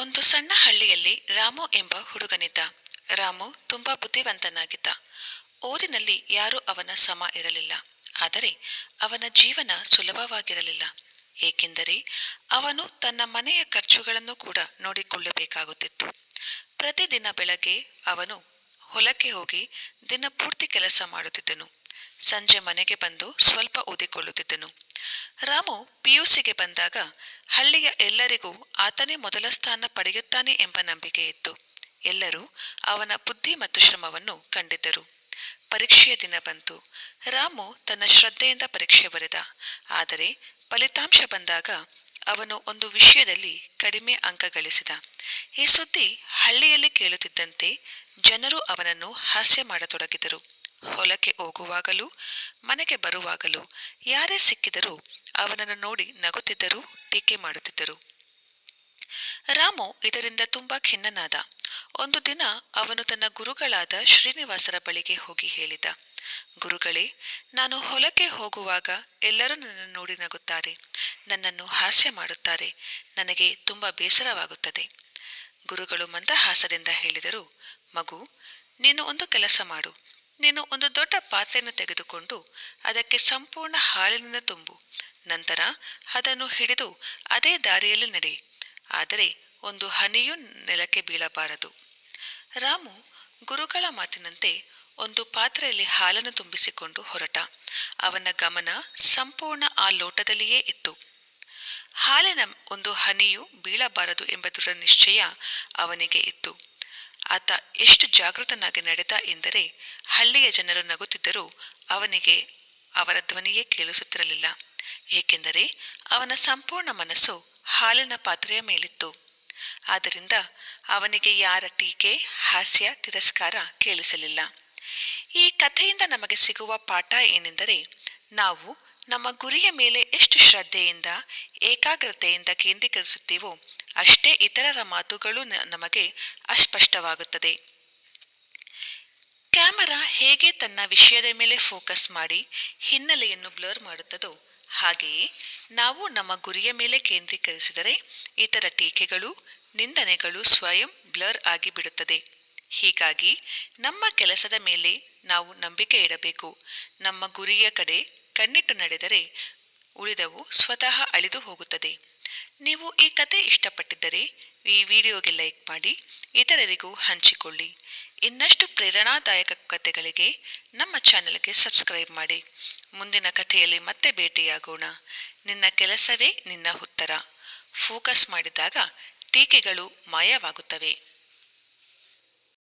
ಒಂದು ಸಣ್ಣ ಹಳ್ಳಿಯಲ್ಲಿ ರಾಮು ಎಂಬ ಹುಡುಗನಿದ್ದ. ರಾಮು ತುಂಬಾ ಬುದ್ಧಿವಂತನಾಗಿದ್ದ. ಓದಿನಲ್ಲಿ ಯಾರೂ ಅವನ ಸಮ ಇರಲಿಲ್ಲ. ಆದರೆ ಅವನ ಜೀವನ ಸುಲಭವಾಗಿರಲಿಲ್ಲ. ಏಕೆಂದರೆ ಅವನು ತನ್ನ ಮನೆಯ ಖರ್ಚುಗಳನ್ನು ಕೂಡ ನೋಡಿಕೊಳ್ಳಬೇಕಾಗುತ್ತಿತ್ತು. ಪ್ರತಿದಿನ ಬೆಳಗ್ಗೆ ಅವನು ಹೊಲಕ್ಕೆ ಹೋಗಿ ದಿನಪೂರ್ತಿ ಕೆಲಸ ಮಾಡುತ್ತಿದ್ದನು. ಸಂಜೆ ಮನೆಗೆ ಬಂದು ಸ್ವಲ್ಪ ಓದಿಕೊಳ್ಳುತ್ತಿದ್ದನು. ರಾಮು ಪಿಯುಸಿಗೆ ಬಂದಾಗ, ಹಳ್ಳಿಯ ಎಲ್ಲರಿಗೂ ಆತನೇ ಮೊದಲ ಸ್ಥಾನ ಪಡೆಯುತ್ತಾನೆ ಎಂಬ ನಂಬಿಕೆ ಇತ್ತು. ಎಲ್ಲರೂ ಅವನ ಬುದ್ಧಿ ಮತ್ತು ಶ್ರಮವನ್ನು ಕಂಡಿದ್ದರು. ಪರೀಕ್ಷೆಯ ದಿನ ಬಂತು. ರಾಮು ತನ್ನ ಶ್ರದ್ಧೆಯಿಂದ ಪರೀಕ್ಷೆ ಬರೆದ. ಆದರೆ ಫಲಿತಾಂಶ ಬಂದಾಗ ಅವನು ಒಂದು ವಿಷಯದಲ್ಲಿ ಕಡಿಮೆ ಅಂಕ ಗಳಿಸಿದ. ಈ ಸುದ್ದಿ ಹಳ್ಳಿಯಲ್ಲಿ ಕೇಳುತ್ತಿದ್ದಂತೆ ಜನರು ಅವನನ್ನು ಹಾಸ್ಯ ಮಾಡತೊಡಗಿದರು. ಹೊಲಕ್ಕೆ ಹೋಗುವಾಗಲೂ, ಮನೆಗೆ ಬರುವಾಗಲೂ ಯಾರೇ ಸಿಕ್ಕಿದರೂ ಅವನನ್ನು ನೋಡಿ ನಗುತ್ತಿದ್ದರು, ಟೀಕೆ ಮಾಡುತ್ತಿದ್ದರು. ರಾಮು ಇದರಿಂದ ತುಂಬಾ ಖಿನ್ನನಾದ. ಒಂದು ದಿನ ಅವನು ತನ್ನ ಗುರುಗಳಾದ ಶ್ರೀನಿವಾಸರ ಬಳಿಗೆ ಹೋಗಿ ಹೇಳಿದ, ಗುರುಗಳೇ, ನಾನು ಹೊಲಕ್ಕೆ ಹೋಗುವಾಗ ಎಲ್ಲರೂ ನನ್ನನ್ನು ನೋಡಿ ನಗುತ್ತಾರೆ. ನನ್ನನ್ನು ಹಾಸ್ಯ ಮಾಡುತ್ತಾರೆ. ನನಗೆ ತುಂಬಾ ಬೇಸರವಾಗುತ್ತದೆ. ಗುರುಗಳು ಮಂದಹಾಸದಿಂದ ಹೇಳಿದರು, ಮಗು, ನೀನು ಒಂದು ಕೆಲಸ ಮಾಡು. ನೀನು ಒಂದು ದೊಡ್ಡ ಪಾತ್ರೆಯನ್ನು ತೆಗೆದುಕೊಂಡು ಅದಕ್ಕೆ ಸಂಪೂರ್ಣ ಹಾಲಿನಿಂದ ತುಂಬು. ನಂತರ ಅದನ್ನು ಹಿಡಿದು ಅದೇ ದಾರಿಯಲ್ಲಿ ನಡೆ. ಆದರೆ ಒಂದು ಹನಿಯೂ ನೆಲಕ್ಕೆ ಬೀಳಬಾರದು. ರಾಮು ಗುರುಗಳ ಮಾತಿನಂತೆ ಒಂದು ಪಾತ್ರೆಯಲ್ಲಿ ಹಾಲನ್ನು ತುಂಬಿಸಿಕೊಂಡು ಹೊರಟ. ಅವನ ಗಮನ ಸಂಪೂರ್ಣ ಆ ಲೋಟದಲ್ಲಿಯೇ ಇತ್ತು. ಹಾಲಿನ ಒಂದು ಹನಿಯೂ ಬೀಳಬಾರದು ಎಂಬ ದೃಢ ನಿಶ್ಚಯ ಅವನಿಗೆ ಇತ್ತು. ಆತ ಎಷ್ಟು ಜಾಗೃತನಾಗಿ ನಡೆದ ಎಂದರೆ ಹಳ್ಳಿಯ ಜನರು ನಗುತ್ತಿದ್ದರೂ ಅವನಿಗೆ ಅವರ ಧ್ವನಿಯೇ ಕೇಳಿಸುತ್ತಿರಲಿಲ್ಲ. ಏಕೆಂದರೆ ಅವನ ಸಂಪೂರ್ಣ ಮನಸ್ಸು ಹಾಲಿನ ಪಾತ್ರೆಯ ಮೇಲಿತ್ತು. ಆದ್ದರಿಂದ ಅವನಿಗೆ ಯಾರ ಟೀಕೆ, ಹಾಸ್ಯ, ತಿರಸ್ಕಾರ ಕೇಳಿಸಲಿಲ್ಲ. ಈ ಕಥೆಯಿಂದ ನಮಗೆ ಸಿಗುವ ಪಾಠ ಏನೆಂದರೆ ನಾವು ನಮ್ಮ ಗುರಿಯ ಮೇಲೆ ಎಷ್ಟು ಶ್ರದ್ಧೆಯಿಂದ, ಏಕಾಗ್ರತೆಯಿಂದ ಕೇಂದ್ರೀಕರಿಸುತ್ತೀವೋ ಅಷ್ಟೇ ಇತರರ ಮಾತುಗಳು ನಮಗೆ ಅಸ್ಪಷ್ಟವಾಗುತ್ತದೆ. ಕ್ಯಾಮರಾ ಹೇಗೆ ತನ್ನ ವಿಷಯದ ಮೇಲೆ ಫೋಕಸ್ ಮಾಡಿ ಹಿನ್ನೆಲೆಯನ್ನು ಬ್ಲರ್ ಮಾಡುತ್ತದೋ ಹಾಗೆಯೇ ನಾವು ನಮ್ಮ ಗುರಿಯ ಮೇಲೆ ಕೇಂದ್ರೀಕರಿಸಿದರೆ ಇತರ ಟೀಕೆಗಳು, ನಿಂದನೆಗಳು ಸ್ವಯಂ ಬ್ಲರ್ ಆಗಿ ಬಿಡುತ್ತದೆ ಹೀಗಾಗಿ ನಮ್ಮ ಕೆಲಸದ ಮೇಲೆ ನಾವು ನಂಬಿಕೆ ಇಡಬೇಕು. ನಮ್ಮ ಗುರಿಯ ಕಡೆ ಕಣ್ಣಿಟ್ಟು ನಡೆದರೆ ಉಳಿದವು ಸ್ವತಃ ಅಳಿದು ಹೋಗುತ್ತದೆ. ನೀವು ಈ ಕತೆ ಇಷ್ಟಪಟ್ಟಿದ್ದರೆ ಈ ವಿಡಿಯೋಗೆ ಲೈಕ್ ಮಾಡಿ, ಇತರರಿಗೂ ಹಂಚಿಕೊಳ್ಳಿ. ಇನ್ನಷ್ಟು ಪ್ರೇರಣಾದಾಯಕ ಕತೆಗಳಿಗೆ ನಮ್ಮ ಚಾನೆಲ್ಗೆ ಸಬ್ಸ್ಕ್ರೈಬ್ ಮಾಡಿ. ಮುಂದಿನ ಕಥೆಯಲ್ಲಿ ಮತ್ತೆ ಭೇಟಿಯಾಗೋಣ. ನಿನ್ನ ಕೆಲಸವೇ ನಿನ್ನ ಉತ್ತರ. ಫೋಕಸ್ ಮಾಡಿದಾಗ ಟೀಕೆಗಳು ಮಾಯವಾಗುತ್ತವೆ.